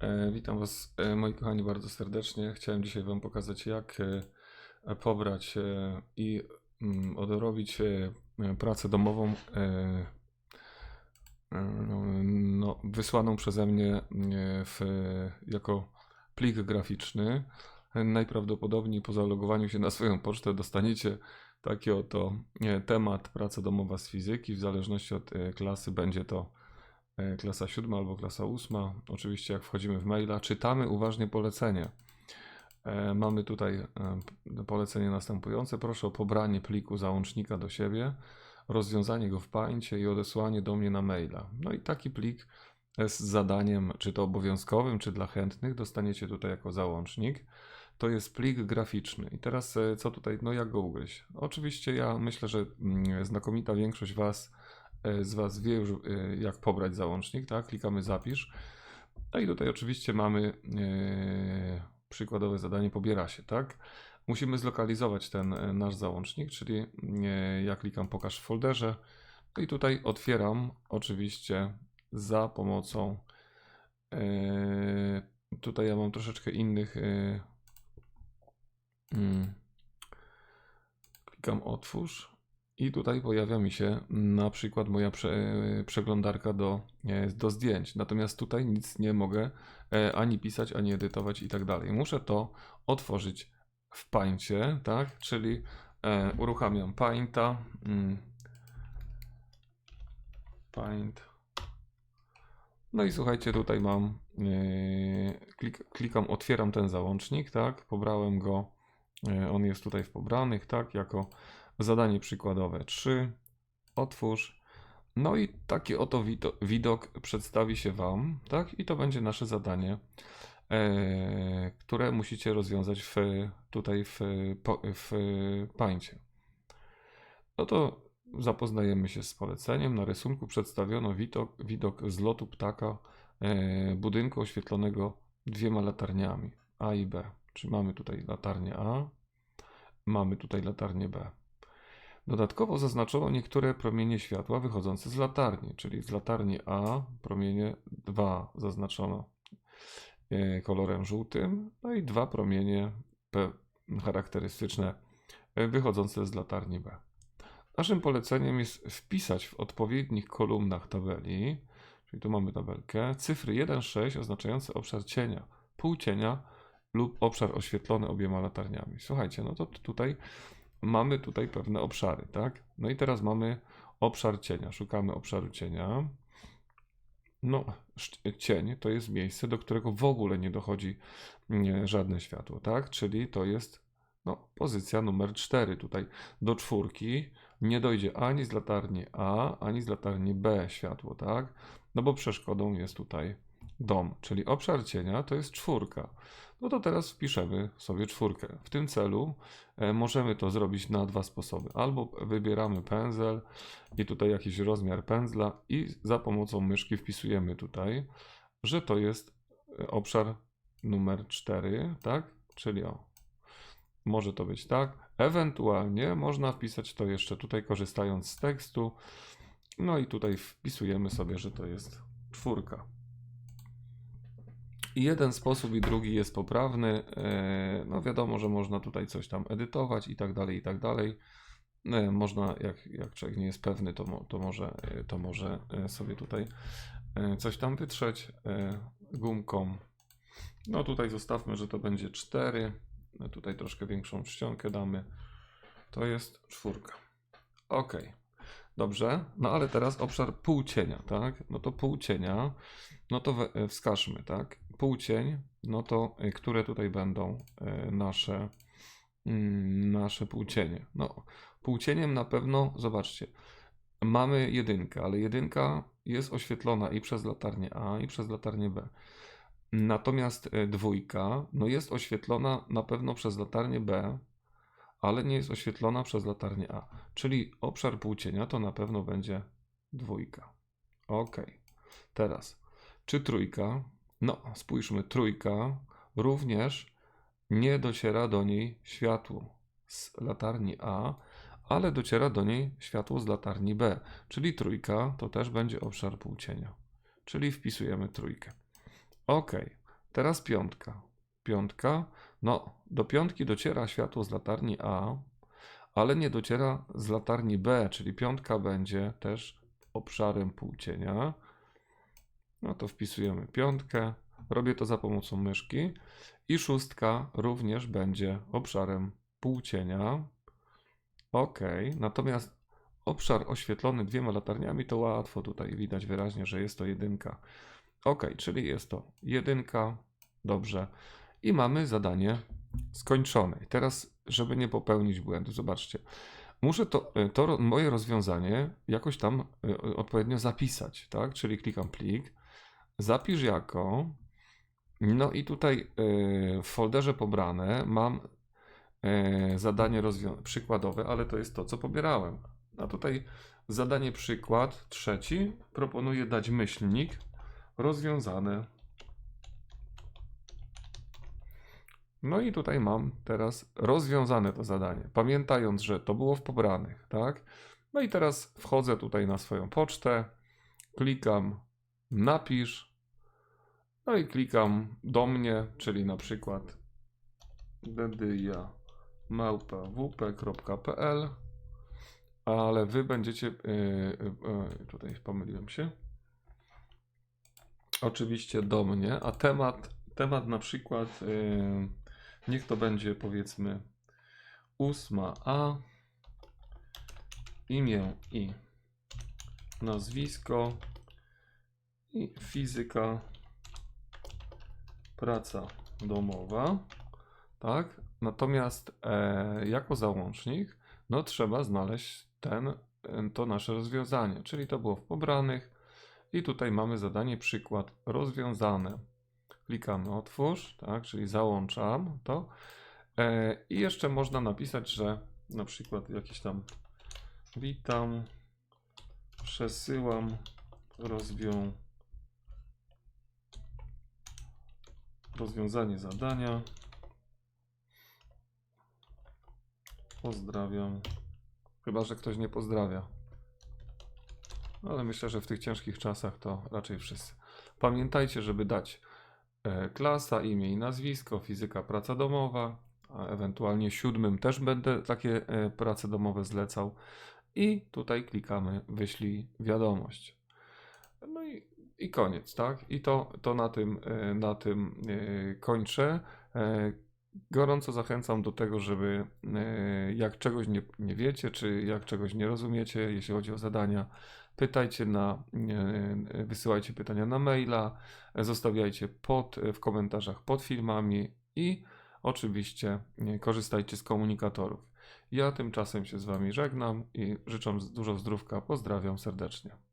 E, Witam Was, e, moi kochani, bardzo serdecznie. Chciałem dzisiaj Wam pokazać, jak e, pobrać i mm, odrobić pracę domową e, no, wysłaną przeze mnie w, jako plik graficzny. Najprawdopodobniej po zalogowaniu się na swoją pocztę dostaniecie taki oto temat praca domowa z fizyki. W zależności od klasy będzie to klasa siódma albo klasa ósma. Oczywiście jak wchodzimy w maila, czytamy uważnie polecenie. E, Mamy tutaj e, polecenie następujące. Proszę o pobranie pliku załącznika do siebie, rozwiązanie go w Paincie i odesłanie do mnie na maila. No i taki plik z zadaniem, czy to obowiązkowym, czy dla chętnych, dostaniecie tutaj jako załącznik. To jest plik graficzny. I teraz e, co tutaj, no jak go ugryźć? Oczywiście ja myślę, że mm, znakomita większość was, e, z Was wie już, e, jak pobrać załącznik, tak? Klikamy zapisz. No i tutaj oczywiście mamy e, przykładowe zadanie pobiera się, tak? Musimy zlokalizować ten e, nasz załącznik, czyli e, ja klikam pokaż w folderze. No i tutaj otwieram oczywiście za pomocą e, tutaj ja mam troszeczkę innych e, mm, klikam otwórz i tutaj pojawia mi się na przykład moja prze, przeglądarka do, e, do zdjęć. Natomiast tutaj nic nie mogę e, ani pisać, ani edytować i tak dalej. Muszę to otworzyć w Paincie, tak? Czyli e, uruchamiam Painta. Mm, Paint. No i słuchajcie, tutaj mam, klik, klikam, otwieram ten załącznik, tak? Pobrałem go, on jest tutaj w pobranych, tak? Jako zadanie przykładowe 3, otwórz. No i taki oto wido- widok przedstawi się Wam, tak? I to będzie nasze zadanie, e, które musicie rozwiązać w, tutaj w, w Paincie. No to zapoznajemy się z poleceniem. Na rysunku przedstawiono widok, widok z lotu ptaka e, budynku oświetlonego dwiema latarniami A i B. Czyli mamy tutaj latarnię A, mamy tutaj latarnię B. Dodatkowo zaznaczono niektóre promienie światła wychodzące z latarni, czyli z latarni A promienie 2 zaznaczono e, kolorem żółtym, no i dwa promienie P charakterystyczne e, wychodzące z latarni B. Naszym poleceniem jest wpisać w odpowiednich kolumnach tabeli, czyli tu mamy tabelkę, cyfry 1-6 oznaczające obszar cienia, półcienia lub obszar oświetlony obiema latarniami. Słuchajcie, no to tutaj mamy tutaj pewne obszary, tak? No i teraz mamy obszar cienia. Szukamy obszaru cienia. No, cień to jest miejsce, do którego w ogóle nie dochodzi żadne światło, tak? Czyli to jest no, pozycja numer 4. Tutaj do czwórki nie dojdzie ani z latarni A, ani z latarni B światło, tak? No bo przeszkodą jest tutaj dom, czyli obszar cienia to jest czwórka. No to teraz wpiszemy sobie czwórkę. W tym celu e, możemy to zrobić na dwa sposoby. Albo wybieramy pędzel i tutaj jakiś rozmiar pędzla i za pomocą myszki wpisujemy tutaj, że to jest e, obszar numer 4, tak? Czyli o, może to być tak. Ewentualnie można wpisać to jeszcze tutaj, korzystając z tekstu. No i tutaj wpisujemy sobie, że to jest czwórka. I jeden sposób i drugi jest poprawny. E, No wiadomo, że można tutaj coś tam edytować i tak dalej, i tak dalej. E, Można, jak, jak człowiek nie jest pewny, to, to, może, to może e, sobie tutaj coś tam wytrzeć gumką. No tutaj zostawmy, że to będzie 4. No tutaj troszkę większą czcionkę damy. To jest czwórka. Ok. Dobrze. No ale teraz obszar półcienia, tak? No to półcienia, no to wskażmy, tak? Półcień, no to e, które tutaj będą e, nasze, mm, nasze półcienie? No, półcieniem na pewno, zobaczcie, mamy jedynkę, ale jedynka jest oświetlona i przez latarnię A, i przez latarnię B. Natomiast e, dwójka, no jest oświetlona na pewno przez latarnię B, ale nie jest oświetlona przez latarnię A. Czyli obszar półcienia to na pewno będzie dwójka. Ok. Teraz, czy trójka? No, spójrzmy, trójka również nie dociera do niej światło z latarni A, ale dociera do niej światło z latarni B. Czyli trójka to też będzie obszar półcienia. Czyli wpisujemy trójkę. Ok. Teraz piątka. Piątka. No, do piątki dociera światło z latarni A, ale nie dociera z latarni B, czyli piątka będzie też obszarem półcienia. No to wpisujemy piątkę. Robię to za pomocą myszki. I szóstka również będzie obszarem półcienia. Ok, natomiast obszar oświetlony dwiema latarniami to łatwo tutaj widać wyraźnie, że jest to jedynka. Ok, czyli jest to jedynka. Dobrze. I mamy zadanie skończone. I Teraz, żeby nie popełnić błędu, zobaczcie. Muszę to, to ro- moje rozwiązanie jakoś tam y, odpowiednio zapisać, tak? Czyli klikam plik, zapisz jako. No i tutaj y, w folderze pobrane mam y, zadanie przykładowe, ale to jest to, co pobierałem. A tutaj zadanie przykład trzeci proponuję dać myślnik rozwiązane. No i tutaj mam teraz rozwiązane to zadanie, pamiętając, że to było w pobranych, tak? No i teraz wchodzę tutaj na swoją pocztę, klikam napisz, no i klikam do mnie, czyli na przykład dedyja małpa.wp.pl ale wy będziecie, yy, yy, tutaj pomyliłem się, oczywiście do mnie, a temat, temat na przykład, yy, niech to będzie powiedzmy ósma A, imię i nazwisko i fizyka, praca domowa, tak? Natomiast e, jako załącznik, no trzeba znaleźć ten, to nasze rozwiązanie, czyli to było w pobranych i tutaj mamy zadanie przykład rozwiązane. Klikamy otwórz, tak, czyli załączam to e, i jeszcze można napisać, że na przykład jakiś tam witam, przesyłam rozwią rozwiązanie zadania. Pozdrawiam. Chyba, że ktoś nie pozdrawia. Ale myślę, że w tych ciężkich czasach to raczej wszyscy. Pamiętajcie, żeby dać e, klasa, imię i nazwisko, fizyka, praca domowa, a ewentualnie siódmym też będę takie e, prace domowe zlecał. I tutaj klikamy wyślij wiadomość. No i, i koniec, tak? I to, to na tym, e, na tym e, kończę. E, Gorąco zachęcam do tego, żeby jak czegoś nie, nie wiecie, czy jak czegoś nie rozumiecie, jeśli chodzi o zadania, pytajcie na, wysyłajcie pytania na maila, zostawiajcie pod, w komentarzach pod filmami i oczywiście korzystajcie z komunikatorów. Ja tymczasem się z Wami żegnam i życzę dużo zdrówka. Pozdrawiam serdecznie.